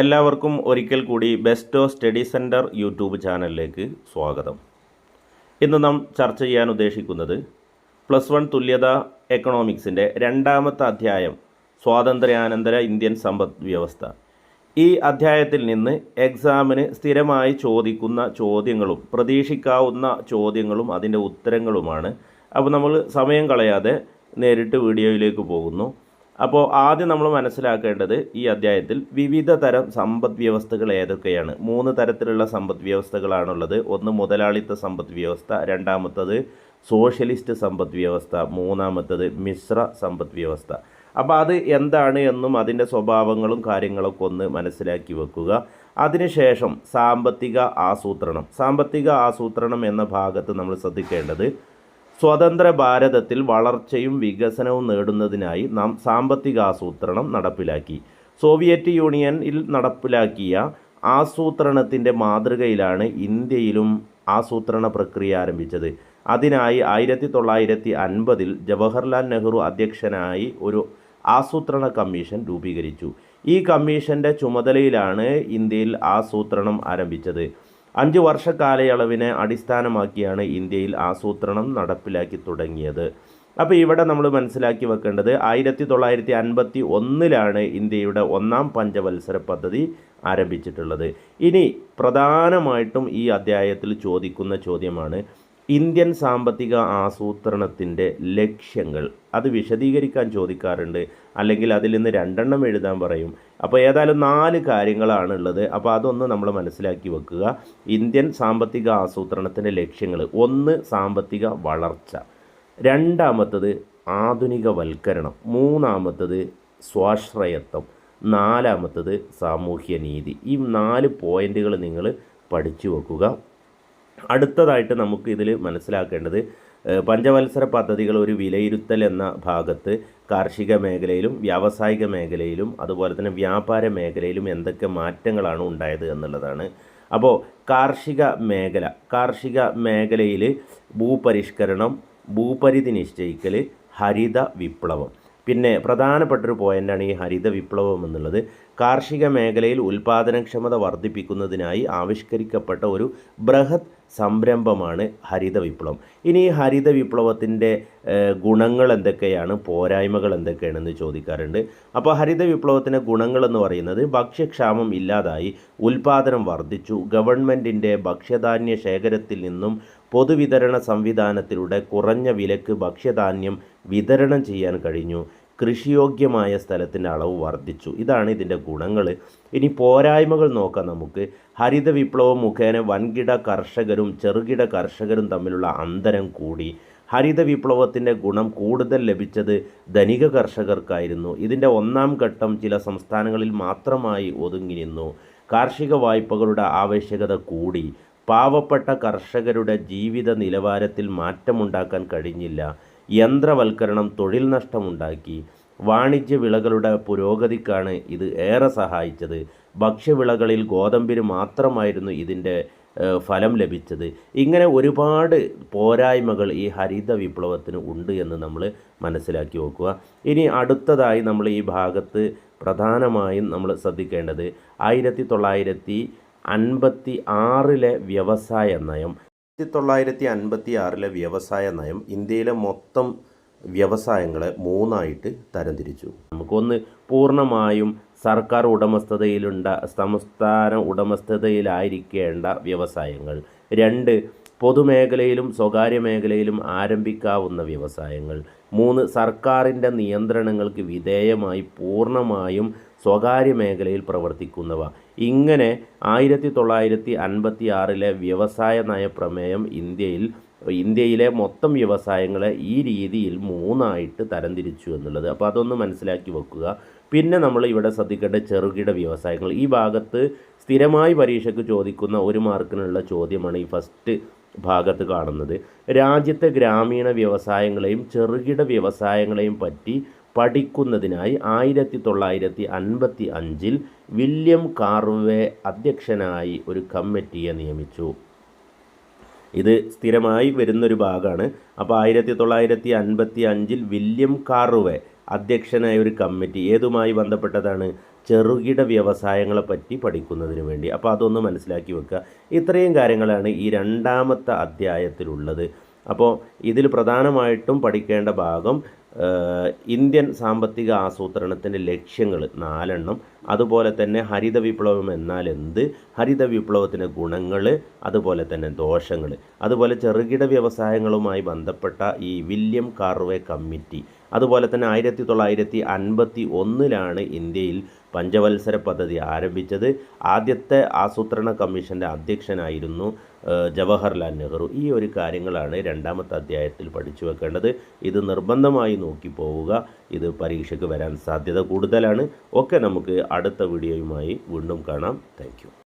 എല്ലാവർക്കും ഒരിക്കൽ കൂടി ബെസ്റ്റോ സ്റ്റഡി സെന്റർ യൂട്യൂബ് ചാനലിലേക്ക് സ്വാഗതം. ഇന്ന് നാം ചർച്ച ചെയ്യാൻ ഉദ്ദേശിക്കുന്നത് പ്ലസ് വൺ തുല്യത എക്കണോമിക്സിന്റെ രണ്ടാമത്തെ അധ്യായം സ്വാതന്ത്ര്യാനന്തര ഇന്ത്യൻ സമ്പദ് വ്യവസ്ഥ. ഈ അധ്യായത്തിൽ നിന്ന് എക്സാമിന് സ്ഥിരമായി ചോദിക്കുന്ന ചോദ്യങ്ങളും പ്രതീക്ഷിക്കാവുന്ന ചോദ്യങ്ങളും അതിന്റെ ഉത്തരങ്ങളുമാണ്. അപ്പോൾ നമ്മൾ സമയം കളയാതെ നേരിട്ട് വീഡിയോയിലേക്ക് പോകുന്നു. അപ്പോൾ ആദ്യം നമ്മൾ മനസ്സിലാക്കേണ്ടത് ഈ അധ്യായത്തിൽ വിവിധ തരം സമ്പദ് വ്യവസ്ഥകൾ ഏതൊക്കെയാണ്? മൂന്ന് തരത്തിലുള്ള സമ്പദ് വ്യവസ്ഥകളാണുള്ളത് ഒന്ന് മുതലാളിത്ത സമ്പദ് വ്യവസ്ഥ രണ്ടാമത്തത് സോഷ്യലിസ്റ്റ് സമ്പദ് വ്യവസ്ഥ മൂന്നാമത്തത് മിശ്ര സമ്പദ് വ്യവസ്ഥ അപ്പോൾ അത് എന്താണ് എന്നും അതിന്റെ സ്വഭാവങ്ങളും കാര്യങ്ങളൊക്കെ ഒന്ന് മനസ്സിലാക്കി വെക്കുക. അതിനുശേഷം സാമ്പത്തിക ആസൂത്രണം. സാമ്പത്തിക ആസൂത്രണം എന്ന ഭാഗത്ത് നമ്മൾ ശ്രദ്ധിക്കേണ്ടത് സ്വതന്ത്ര ഭാരതത്തിൽ വളർച്ചയും വികസനവും നേടുന്നതിനായി നാം സാമ്പത്തികാസൂത്രണം നടപ്പിലാക്കി. സോവിയറ്റ് യൂണിയനിൽ നടപ്പിലാക്കിയ ആസൂത്രണത്തിന്റെ മാതൃകയിലാണ് ഇന്ത്യയിലും ആസൂത്രണ പ്രക്രിയ ആരംഭിച്ചത്. അതിനായി ആയിരത്തി തൊള്ളായിരത്തി അൻപതിൽ ജവഹർലാൽ നെഹ്റു അധ്യക്ഷനായി ഒരു ആസൂത്രണ കമ്മീഷൻ രൂപീകരിച്ചു. ഈ കമ്മീഷന്റെ ചുമതലയിലാണ് ഇന്ത്യയിൽ ആസൂത്രണം ആരംഭിച്ചത്. അഞ്ച് വർഷ കാലയളവിനെ അടിസ്ഥാനമാക്കിയാണ് ഇന്ത്യയിൽ ആസൂത്രണം നടപ്പിലാക്കി തുടങ്ങിയത്. അപ്പോൾ ഇവിടെ നമ്മൾ മനസ്സിലാക്കി വെക്കേണ്ടത് ആയിരത്തി തൊള്ളായിരത്തി അൻപത്തി ഒന്നിലാണ് ഇന്ത്യയുടെ ഒന്നാം പഞ്ചവത്സര പദ്ധതി ആരംഭിച്ചിട്ടുള്ളത്. ഇനി പ്രധാനമായിട്ടും ഈ അധ്യായത്തിൽ ചോദിക്കുന്ന ചോദ്യമാണ് ഇന്ത്യൻ സാമ്പത്തിക ആസൂത്രണത്തിന്റെ ലക്ഷ്യങ്ങൾ. അത് വിശദീകരിക്കാൻ ചോദിക്കാറുണ്ട്. അല്ലെങ്കിൽ അതിൽ നിന്ന് രണ്ടെണ്ണം എഴുതാൻ പറയും. അപ്പോൾ ഏതായാലും നാല് കാര്യങ്ങളാണ് ഉള്ളത് അപ്പോൾ അതൊന്ന് നമ്മൾ മനസ്സിലാക്കി വെക്കുക. ഇന്ത്യൻ സാമ്പത്തിക ആസൂത്രണത്തിന്റെ ലക്ഷ്യങ്ങൾ. ഒന്ന് സാമ്പത്തിക വളർച്ച. രണ്ടാമത്തത് ആധുനികവൽക്കരണം. മൂന്നാമത്തത് സ്വാശ്രയത്വം. നാലാമത്തത് സാമൂഹ്യനീതി. ഈ നാല് പോയിന്റുകൾ നിങ്ങൾ പഠിച്ചു വെക്കുക. അടുത്തതായിട്ട് നമുക്ക് ഇതിൽ മനസ്സിലാക്കേണ്ടത് പഞ്ചവത്സര പദ്ധതികൾ ഒരു വിലയിരുത്തൽ എന്ന ഭാഗത്ത് കാർഷിക മേഖലയിലും വ്യാവസായിക മേഖലയിലും അതുപോലെ തന്നെ വ്യാപാര മേഖലയിലും എന്തൊക്കെ മാറ്റങ്ങളാണ് ഉണ്ടായത് എന്നുള്ളതാണ്. അപ്പോൾ കാർഷിക മേഖല കാർഷിക മേഖലയിൽ ഭൂപരിഷ്കരണം ഭൂപരിധി നിശ്ചയിക്കൽ ഹരിത വിപ്ലവം. പിന്നെ പ്രധാനപ്പെട്ടൊരു പോയിന്റാണ് ഈ ഹരിത വിപ്ലവം എന്നുള്ളത്. കാർഷിക മേഖലയിൽ ഉൽപ്പാദനക്ഷമത വർദ്ധിപ്പിക്കുന്നതിനായി ആവിഷ്കരിക്കപ്പെട്ട ഒരു ബൃഹത് സംരംഭമാണ് ഹരിത വിപ്ലവം. ഇനി ഹരിത വിപ്ലവത്തിന്റെ ഗുണങ്ങൾ എന്തൊക്കെയാണ്? പോരായ്മകൾ എന്തൊക്കെയാണെന്ന് ചോദിക്കാറുണ്ട്. അപ്പോൾ ഹരിത വിപ്ലവത്തിന്റെ ഗുണങ്ങളെന്ന് പറയുന്നത് ഭക്ഷ്യക്ഷാമം ഇല്ലാതായി ഉൽപാദനം വർദ്ധിച്ചു ഗവൺമെന്റിന്റെ ഭക്ഷ്യധാന്യ ശേഖരത്തിൽ നിന്നും പൊതുവിതരണ സംവിധാനത്തിലൂടെ കുറഞ്ഞ വിലക്ക് ഭക്ഷ്യധാന്യം വിതരണം ചെയ്യാൻ കഴിഞ്ഞു. കൃഷിയോഗ്യമായ സ്ഥലത്തിന്റെ അളവ് വർദ്ധിച്ചു. ഇതാണ് ഇതിന്റെ ഗുണങ്ങൾ. ഇനി പോരായ്മകൾ നോക്കാം നമുക്ക്. ഹരിത വിപ്ലവം മുഖേന വൻകിട കർഷകരും ചെറുകിട കർഷകരും തമ്മിലുള്ള അന്തരം കൂടി. ഹരിത വിപ്ലവത്തിന്റെ ഗുണം കൂടുതൽ ലഭിച്ചത് ധനിക കർഷകർക്കായിരുന്നു. ഇതിന്റെ ഒന്നാം ഘട്ടം ചില സംസ്ഥാനങ്ങളിൽ മാത്രമായി ഒതുങ്ങി നിന്നു. കാർഷിക വായ്പകളുടെ ആവശ്യകത കൂടി. പാവപ്പെട്ട കർഷകരുടെ ജീവിത നിലവാരത്തിൽ മാറ്റമുണ്ടാക്കാൻ കഴിഞ്ഞില്ല. യന്ത്രവൽക്കരണം തൊഴിൽ നഷ്ടമുണ്ടാക്കി. വാണിജ്യ വിളകളുടെ പുരോഗതിക്കാണ് ഇത് ഏറെ സഹായിച്ചത്. ഭക്ഷ്യവിളകളിൽ ഗോതമ്പിന് മാത്രമായിരുന്നു ഇതിന്റെ ഫലം ലഭിച്ചത്. ഇങ്ങനെ ഒരുപാട് പോരായ്മകൾ ഈ ഹരിത വിപ്ലവത്തിന് ഉണ്ട് എന്ന് നമ്മൾ മനസ്സിലാക്കി നോക്കുക. ഇനി അടുത്തതായി നമ്മൾ ഈ ഭാഗത്ത് പ്രധാനമായും നമ്മൾ ശ്രദ്ധിക്കേണ്ടത് ആയിരത്തി തൊള്ളായിരത്തി അൻപത്തി ആറിലെ വ്യവസായ നയം. ആയിരത്തി തൊള്ളായിരത്തി അൻപത്തി ആറിലെ വ്യവസായ നയം ഇന്ത്യയിലെ മൊത്തം വ്യവസായങ്ങളെ മൂന്നായിട്ട് തരംതിരിച്ചു. നമുക്കൊന്ന് പൂർണമായും സർക്കാർ ഉടമസ്ഥതയിലുണ്ട സംസ്ഥാന ഉടമസ്ഥതയിലായിരിക്കേണ്ട വ്യവസായങ്ങൾ. രണ്ട് പൊതുമേഖലയിലും സ്വകാര്യ മേഖലയിലും ആരംഭിക്കാവുന്ന വ്യവസായങ്ങൾ. മൂന്ന് സർക്കാരിന്റെ നിയന്ത്രണങ്ങൾക്ക് വിധേയമായി പൂർണമായും സ്വകാര്യ മേഖലയിൽ പ്രവർത്തിക്കുന്നവ. ഇങ്ങനെ ആയിരത്തി തൊള്ളായിരത്തി അൻപത്തി ആറിലെ വ്യവസായ നയപ്രമേയം ഇന്ത്യയിൽ ഇന്ത്യയിലെ മൊത്തം വ്യവസായങ്ങളെ ഈ രീതിയിൽ മൂന്നായിട്ട് തരംതിരിച്ചു എന്നുള്ളത്. അപ്പോൾ അതൊന്ന് മനസ്സിലാക്കി വെക്കുക. പിന്നെ നമ്മൾ ഇവിടെ ശ്രദ്ധിക്കേണ്ട ചെറുകിട വ്യവസായങ്ങൾ. ഈ ഭാഗത്ത് സ്ഥിരമായി പരീക്ഷയ്ക്ക് ചോദിക്കുന്ന ഒരു മാർക്കിനുള്ള ചോദ്യമാണ് ഈ ഫസ്റ്റ് ഭാഗത്ത് കാണുന്നത്. രാജ്യത്തെ ഗ്രാമീണ വ്യവസായങ്ങളെയും ചെറുകിട വ്യവസായങ്ങളെയും പറ്റി പഠിക്കുന്നതിനായി ആയിരത്തി തൊള്ളായിരത്തി അൻപത്തി അഞ്ചിൽ വില്യം കാർവെ അധ്യക്ഷനായി ഒരു കമ്മിറ്റിയെ നിയമിച്ചു. ഇത് സ്ഥിരമായി വരുന്നൊരു ഭാഗമാണ്. അപ്പോൾ ആയിരത്തി തൊള്ളായിരത്തി അൻപത്തി അഞ്ചിൽ വില്യം കാർവെ അധ്യക്ഷനായ ഒരു കമ്മിറ്റി ഏതുമായി ബന്ധപ്പെട്ടതാണ്? ചെറുകിട വ്യവസായങ്ങളെ പറ്റി പഠിക്കുന്നതിന് വേണ്ടി. അപ്പോൾ അതൊന്ന് മനസ്സിലാക്കി വെക്കുക. ഇത്രയും കാര്യങ്ങളാണ് ഈ രണ്ടാമത്തെ അധ്യായത്തിലുള്ളത്. അപ്പോൾ ഇതിൽ പ്രധാനമായിട്ടും പഠിക്കേണ്ട ഭാഗം ഇന്ത്യൻ സാമ്പത്തിക ആസൂത്രണത്തിന്റെ ലക്ഷ്യങ്ങൾ നാലെണ്ണം. അതുപോലെ തന്നെ ഹരിത വിപ്ലവം എന്നാൽ എന്ത്? ഹരിത വിപ്ലവത്തിന്റെ ഗുണങ്ങൾ അതുപോലെ തന്നെ ദോഷങ്ങൾ അതുപോലെ ചെറുകിട വ്യവസായങ്ങളുമായി ബന്ധപ്പെട്ട ഈ വില്യം കാർവേ കമ്മിറ്റി. അതുപോലെ തന്നെ ആയിരത്തി തൊള്ളായിരത്തി അൻപത്തി ഒന്നിലാണ് ഇന്ത്യയിൽ പഞ്ചവത്സര പദ്ധതി ആരംഭിച്ചത്. ആദ്യത്തെ ആസൂത്രണ കമ്മീഷന്റെ അധ്യക്ഷനായിരുന്നു ജവഹർലാൽ നെഹ്റു. ഈ ഒരു കാര്യങ്ങളാണ് രണ്ടാമത്തെ അധ്യായത്തിൽ പഠിച്ചു വെക്കേണ്ടത്. ഇത് നിർബന്ധമായി നോക്കി പോവുക. ഇത് പരീക്ഷയ്ക്ക് വരാൻ സാധ്യത കൂടുതലാണ്. ഒക്കെ നമുക്ക് അടുത്ത വീഡിയോയുമായി വീണ്ടും കാണാം. താങ്ക്